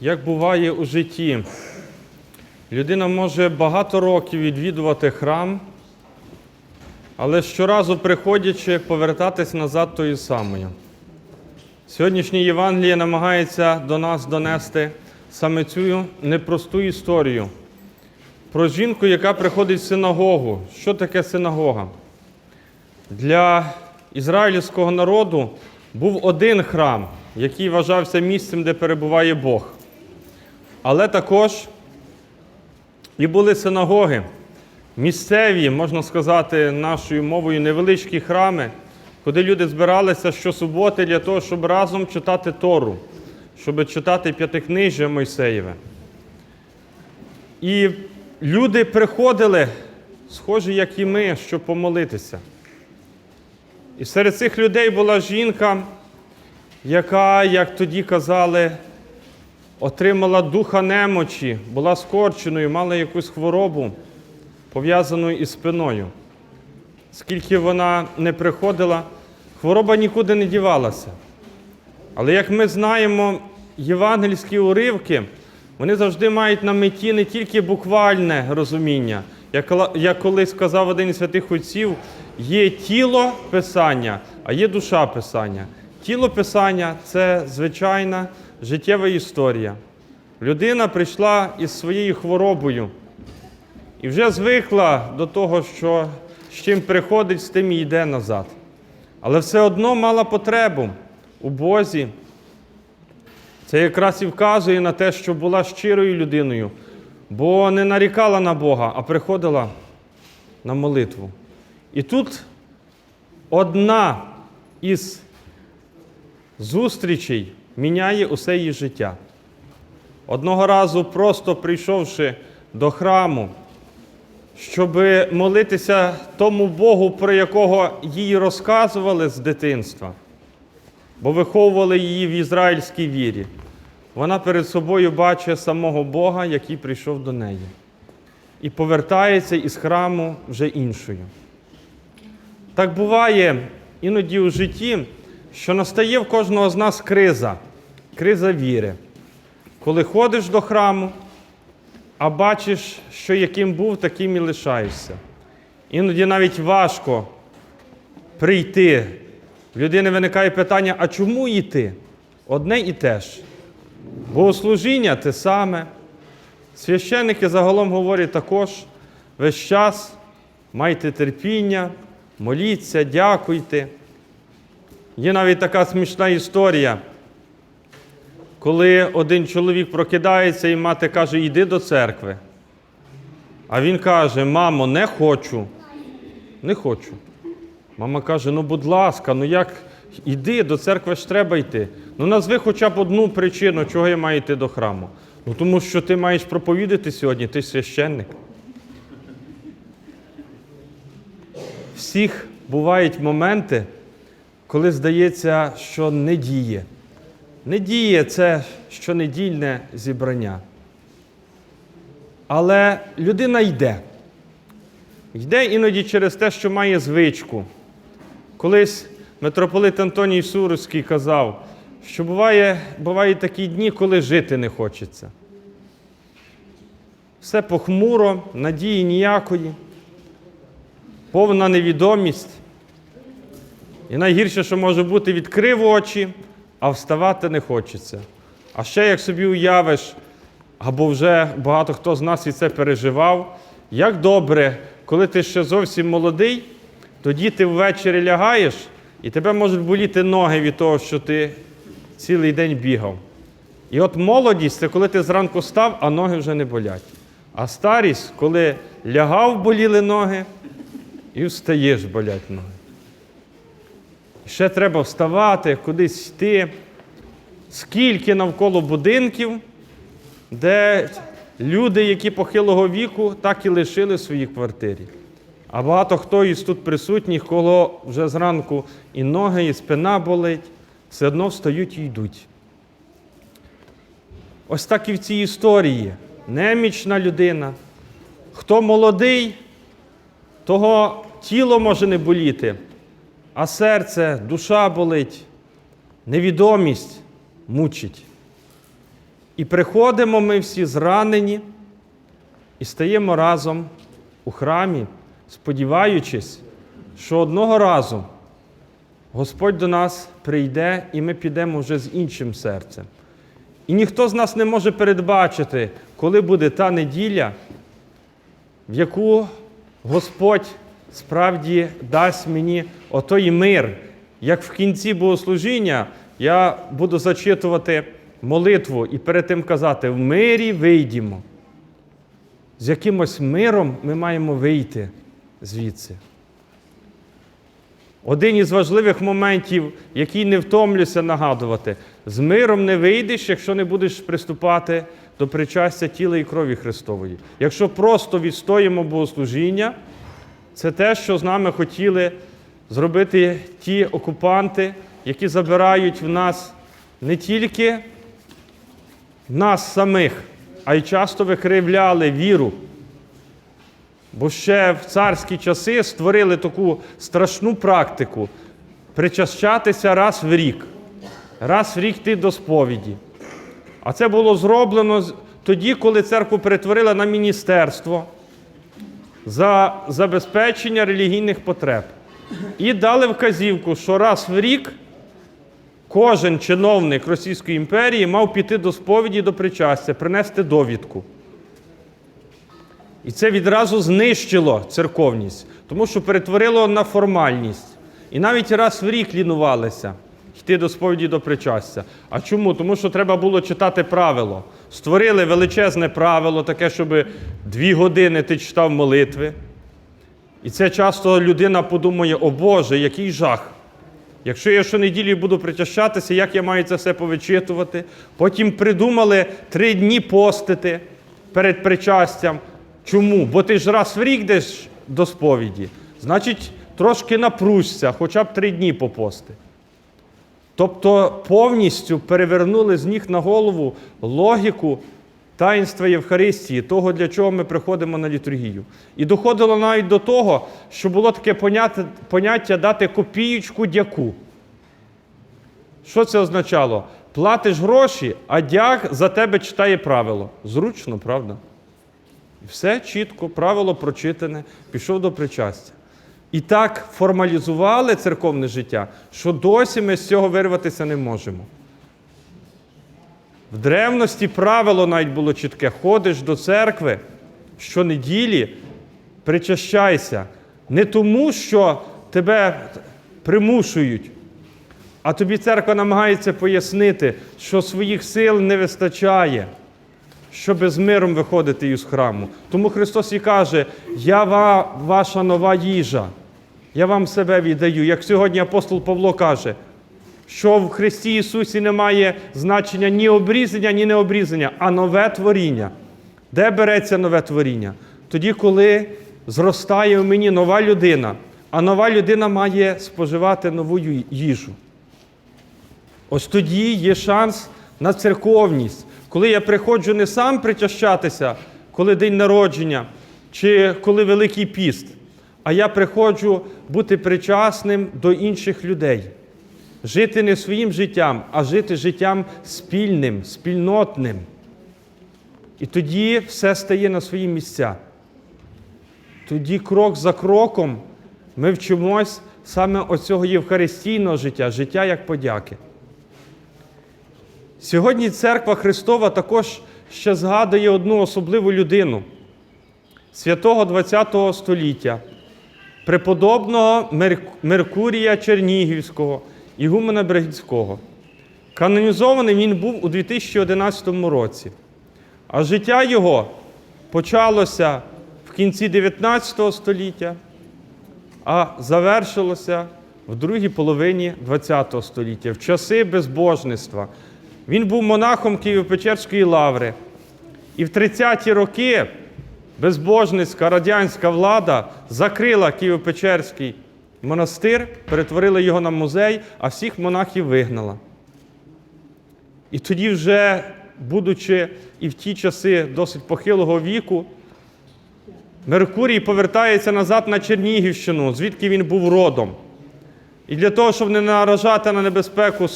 як буває у житті, людина може багато років відвідувати храм, але щоразу приходячи, повертатись назад тою самою. Сьогоднішнє Євангеліє намагається до нас донести саме цю непросту історію про жінку, яка приходить в синагогу. Що таке синагога? Для ізраїльського народу був один храм, який вважався місцем, де перебуває Бог. Але також і були синагоги, місцеві, можна сказати, нашою мовою, невеличкі храми, куди люди збиралися щосуботи для того, щоб разом читати Тору, щоб читати п'ятикнижжя Мойсеєве. І люди приходили, схожі, як і ми, щоб помолитися. І серед цих людей була жінка, яка, як тоді казали, отримала духа немочі, була скорченою, мала якусь хворобу, пов'язану із спиною. Скільки вона не приходила, хвороба нікуди не дівалася. Але як ми знаємо, євангельські уривки, вони завжди мають на меті не тільки буквальне розуміння. Як, колись сказав один із святих отців, є тіло Писання, а є душа Писання. Тіло Писання це звичайна життєва історія. Людина прийшла із своєю хворобою і вже звикла до того, що з чим приходить, з тим і йде назад. Але все одно мала потребу у Бозі. Це якраз і вказує на те, що була щирою людиною, бо не нарікала на Бога, а приходила на молитву. І тут одна із зустрічей міняє усе її життя. Одного разу, просто прийшовши до храму, щоб молитися тому Богу, про якого їй розказували з дитинства, бо виховували її в ізраїльській вірі. Вона перед собою бачить самого Бога, який прийшов до неї, і повертається із храму вже іншою. Так буває іноді у житті, що настає в кожного з нас криза, криза віри. Коли ходиш до храму, а бачиш, що яким був, таким і лишаєшся. Іноді навіть важко прийти. В людини виникає питання, а чому йти? Одне і те ж. Богослужіння те саме. Священники загалом говорять також весь час майте терпіння, моліться, дякуйте. Є навіть така смішна історія, коли один чоловік прокидається і мати каже, йди до церкви. А він каже, мамо, не хочу. Не хочу. Мама каже: ну, будь ласка, ну як іди, до церкви ж треба йти. Ну назви хоча б одну причину, чого я маю йти до храму. Ну тому що ти маєш проповідати сьогодні, ти священник. Всіх бувають моменти, коли здається, що не діє. Не діє це щонедільне зібрання. Але людина йде. Йде іноді через те, що має звичку. Колись митрополит Антоній Суровський казав, що буває, бувають такі дні, коли жити не хочеться. Все похмуро, надії ніякої, повна невідомість. І найгірше, що може бути, відкрив очі, а вставати не хочеться. А ще як собі уявиш, або вже багато хто з нас і це переживав, як добре, коли ти ще зовсім молодий, тоді ти ввечері лягаєш, і тебе можуть боліти ноги від того, що ти цілий день бігав. І от молодість це коли ти зранку став, а ноги вже не болять. А старість, коли лягав, боліли ноги, і встаєш, болять ноги. Ще треба вставати, кудись йти. Скільки навколо будинків, де люди, які похилого віку, так і лишили свої квартирі. А багато хто із тут присутніх, кого вже зранку і ноги, і спина болить, все одно встають і йдуть. Ось так і в цій історії. Немічна людина. Хто молодий, того тіло може не боліти, а серце, душа болить, невідомість мучить. І приходимо ми всі зранені і стаємо разом у храмі, сподіваючись, що одного разу Господь до нас прийде і ми підемо вже з іншим серцем. І ніхто з нас не може передбачити, коли буде та неділя, в яку Господь справді дасть мені отой мир. Як в кінці богослужіння я буду зачитувати молитву і перед тим казати: в мирі вийдімо. З якимось миром ми маємо вийти звідси. Один із важливих моментів, який не втомлюся нагадувати, з миром не вийдеш, якщо не будеш приступати до причастя тіла і крові Христової. Якщо просто відстоїмо богослужіння, це те, що з нами хотіли зробити ті окупанти, які забирають в нас не тільки нас самих, а й часто викривляли віру. Бо ще в царські часи створили таку страшну практику причащатися раз в рік, раз в рік йти до сповіді. А це було зроблено тоді, коли церкву перетворила на міністерство за забезпечення релігійних потреб. І дали вказівку, що раз в рік кожен чиновник Російської імперії мав піти до сповіді до причастя, принести довідку. І це відразу знищило церковність, тому що перетворило на формальність. І навіть раз в рік лінувалися йти до сповіді до причастя. А чому? Тому що треба було читати правило. Створили величезне правило, таке, щоб дві години ти читав молитви. І це часто людина подумає, о Боже, який жах. Якщо я щонеділі буду причащатися, як я маю це все повичитувати? Потім придумали три дні постити перед причастям. Чому? Бо ти ж раз в рік йдеш до сповіді. Значить, трошки напружся, хоча б три дні попости. Тобто повністю перевернули з ніг на голову логіку таїнства Євхаристії, того, для чого ми приходимо на літургію. І доходило навіть до того, що було таке поняття, поняття дати копієчку дяку. Що це означало? Платиш гроші, а дяк за тебе читає правило. Зручно, правда? І все чітко, правило прочитане, пішов до причастя. І так формалізували церковне життя, що досі ми з цього вирватися не можемо. В древності правило навіть було чітке: ходиш до церкви щонеділі, причащайся. Не тому, що тебе примушують, а тобі церква намагається пояснити, що своїх сил не вистачає, щоб з миром виходити із храму. Тому Христос і каже: Я ваша нова їжа, я вам себе віддаю. Як сьогодні апостол Павло каже, що в Христі Ісусі немає значення ні обрізання, ні необрізання, а нове творіння. Де береться нове творіння? Тоді, коли зростає в мені нова людина, а нова людина має споживати нову їжу. Ось тоді є шанс на церковність. Коли я приходжу не сам причащатися, коли день народження, чи коли Великий піст, а я приходжу бути причасним до інших людей. Жити не своїм життям, а жити життям спільним, спільнотним. І тоді все стає на свої місця. Тоді крок за кроком ми вчимось саме оцього євхаристійного життя, життя як подяки. Сьогодні церква Христова також ще згадує одну особливу людину святого ХХ століття, преподобного Меркурія Чернігівського, Ігумена Брегінського. Канонізований він був у 2011 році, а життя його почалося в кінці 19 століття, а завершилося в другій половині ХХ століття, в часи безбожництва. Він був монахом Києво-Печерської лаври. І в 30-ті роки безбожницька радянська влада закрила Києво-Печерський монастир, перетворила його на музей, а всіх монахів вигнала. І тоді, вже, будучи і в ті часи досить похилого віку, Меркурій повертається назад на Чернігівщину, звідки він був родом. І для того, щоб не наражати на небезпеку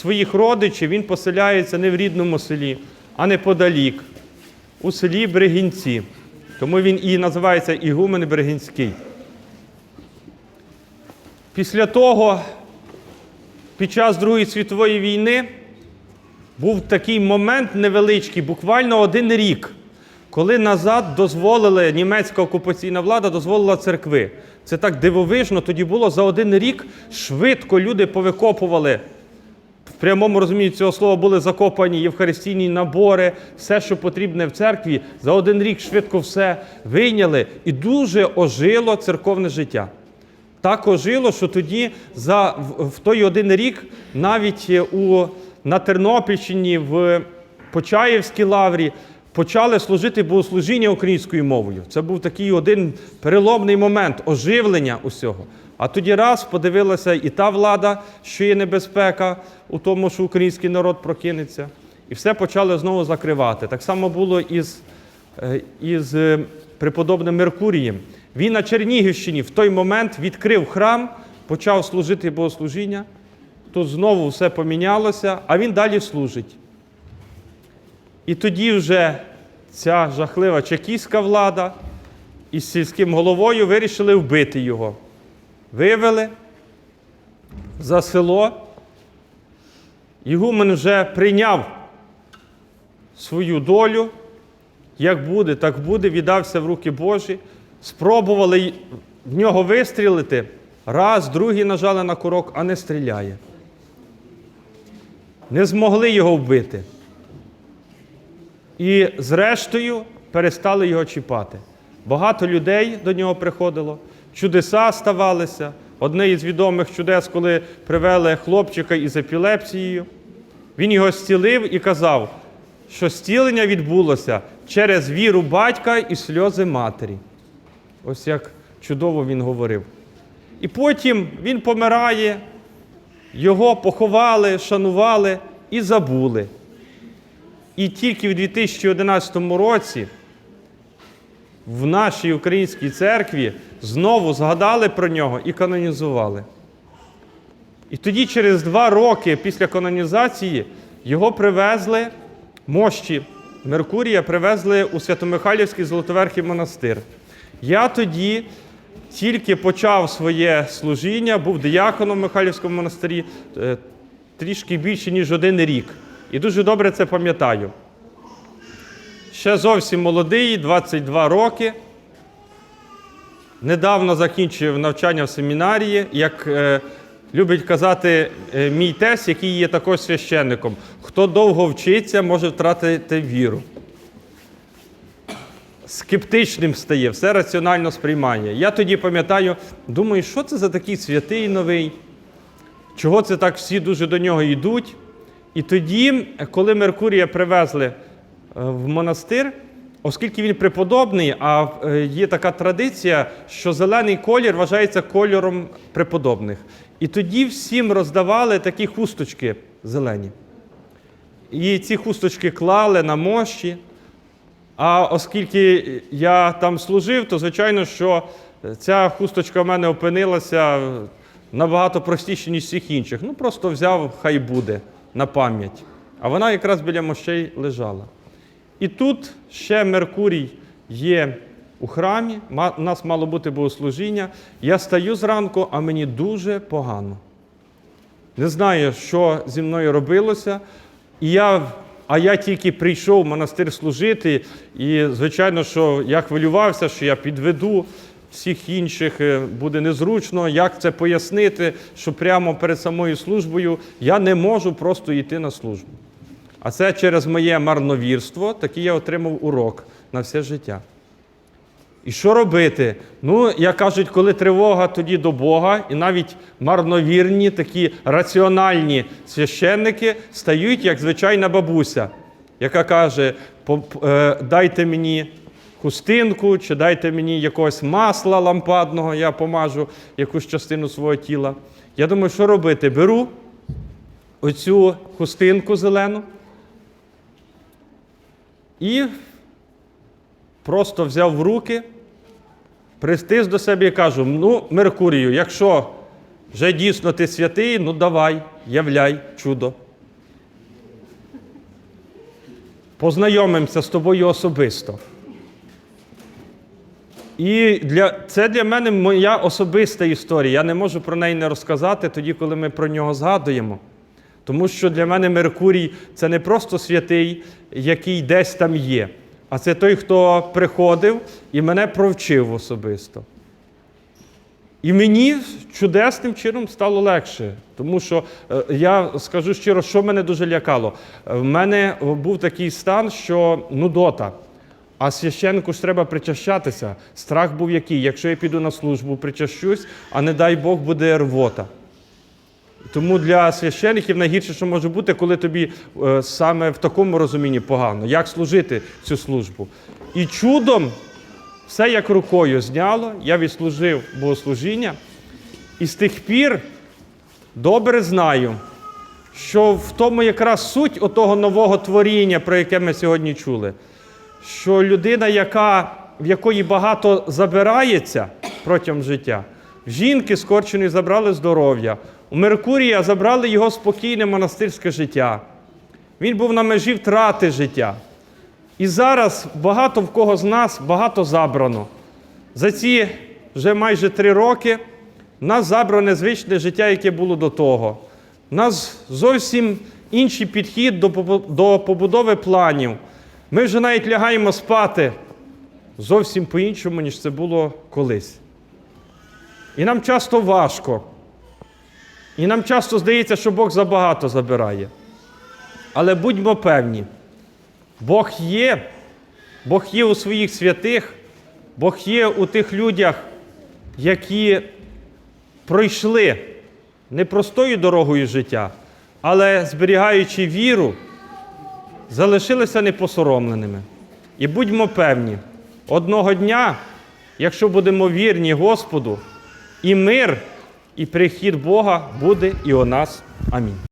своїх родичів, він поселяється не в рідному селі, а неподалік, у селі Бригінці. Тому він і називається Ігумен Бригінський. Після того, під час Другої світової війни, був такий момент невеличкий, буквально один рік, коли назад дозволили, німецька окупаційна влада дозволила церкви. Це так дивовижно, тоді було за один рік швидко люди повикопували. Прямому розумінні цього слова були закопані євхаристійні набори, все, що потрібне в церкві. За один рік швидко все вийняли і дуже ожило церковне життя. Так ожило, що тоді за, в, той один рік навіть е, у, на Тернопільщині, в Почаївській лаврі почали служити богослужіння українською мовою. Це був такий один переломний момент оживлення усього. А тоді раз подивилася і та влада, що є небезпека у тому, що український народ прокинеться, і все почали знову закривати. Так само було із, е, із е, преподобним Меркурієм. Він на Чернігівщині в той момент відкрив храм, почав служити богослужіння. Тут знову все помінялося, а він далі служить. І тоді вже ця жахлива чекістська влада із сільським головою вирішили вбити його. Вивели за село. Ігумен вже прийняв свою долю. Як буде, так буде, віддався в руки Божі. Спробували в нього вистрілити. Раз, другий нажали на курок, а не стріляє. Не змогли його вбити. І зрештою перестали його чіпати. Багато людей до нього приходило, чудеса ставалися. Одне із відомих чудес, коли привели хлопчика із епілепсією. Він його зцілив і казав, що зцілення відбулося через віру батька і сльози матері. Ось як чудово він говорив. І потім він помирає, його поховали, шанували і забули. І тільки в 2011 році в нашій українській церкві знову згадали про нього і канонізували. І тоді, через два роки після канонізації, його привезли мощі Меркурія, привезли у Свято-Михайлівський Золотоверхий монастир. Я тоді тільки почав своє служіння, був дияконом в Михайлівському монастирі е, трішки більше, ніж один рік. І дуже добре це пам'ятаю. Ще зовсім молодий, 22 роки. Недавно закінчив навчання в семінарії, як е, любить казати е, мій тесть, який є також священником. Хто довго вчиться, може втратити віру. Скептичним стає, все раціонально сприймає. Я тоді пам'ятаю, думаю, що це за такий святий новий, чого це так всі дуже до нього йдуть. І тоді, коли Меркурія привезли е, в монастир, оскільки він преподобний, а е, є така традиція, що зелений колір вважається кольором преподобних. І тоді всім роздавали такі хусточки зелені. І ці хусточки клали на мощі. А оскільки я там служив, то звичайно, що ця хусточка в мене опинилася набагато простіше, ніж всіх інших. Ну, просто взяв, хай буде на пам'ять. А вона якраз біля мощей лежала. І тут ще Меркурій є у храмі, у нас мало бути богослужіння. Я стаю зранку, а мені дуже погано. Не знаю, що зі мною робилося. І я, а я тільки прийшов в монастир служити, і, звичайно, що я хвилювався, що я підведу всіх інших, е, буде незручно, як це пояснити, що прямо перед самою службою я не можу просто йти на службу. А це через моє марновірство, такий я отримав урок на все життя. І що робити? Ну, як кажуть, коли тривога, тоді до Бога, і навіть марновірні, такі раціональні священники стають як звичайна бабуся, яка каже: е, дайте мені хустинку, чи дайте мені якогось масла лампадного, я помажу якусь частину свого тіла. Я думаю, що робити? Беру оцю хустинку зелену і просто взяв в руки, пристис до себе і кажу: ну, Меркурію, якщо вже дійсно ти святий, ну давай, являй чудо. познайомимося з тобою особисто. І для, це для мене моя особиста історія. Я не можу про неї не розказати тоді, коли ми про нього згадуємо. Тому що для мене Меркурій це не просто святий, який десь там є, а це той, хто приходив і мене провчив особисто. І мені чудесним чином стало легше, тому що е, я скажу щиро, що мене дуже лякало. Е, В мене був такий стан, що нудота. А священнику ж треба причащатися. Страх був який? Якщо я піду на службу, причащусь, а не дай Бог буде рвота. Тому для священиків найгірше, що може бути, коли тобі е, саме в такому розумінні погано, як служити цю службу. І чудом все як рукою зняло, я відслужив богослужіння, і з тих пір добре знаю, що в тому якраз суть отого нового творіння, про яке ми сьогодні чули, що людина, яка, в якої багато забирається протягом життя, жінки скорченої забрали здоров'я, у Меркурія забрали його спокійне монастирське життя. Він був на межі втрати життя. І зараз багато в кого з нас багато забрано. За ці вже майже три роки нас забране звичне життя, яке було до того. У нас зовсім інший підхід до побудови планів. Ми вже навіть лягаємо спати зовсім по-іншому, ніж це було колись. І нам часто важко. І нам часто здається, що Бог забагато забирає. Але будьмо певні, Бог є, Бог є у своїх святих, Бог є у тих людях, які пройшли непростою дорогою життя, але зберігаючи віру, залишилися непосоромленими. І будьмо певні, одного дня, якщо будемо вірні Господу, і мир, і прихід Бога буде і у нас. Амінь.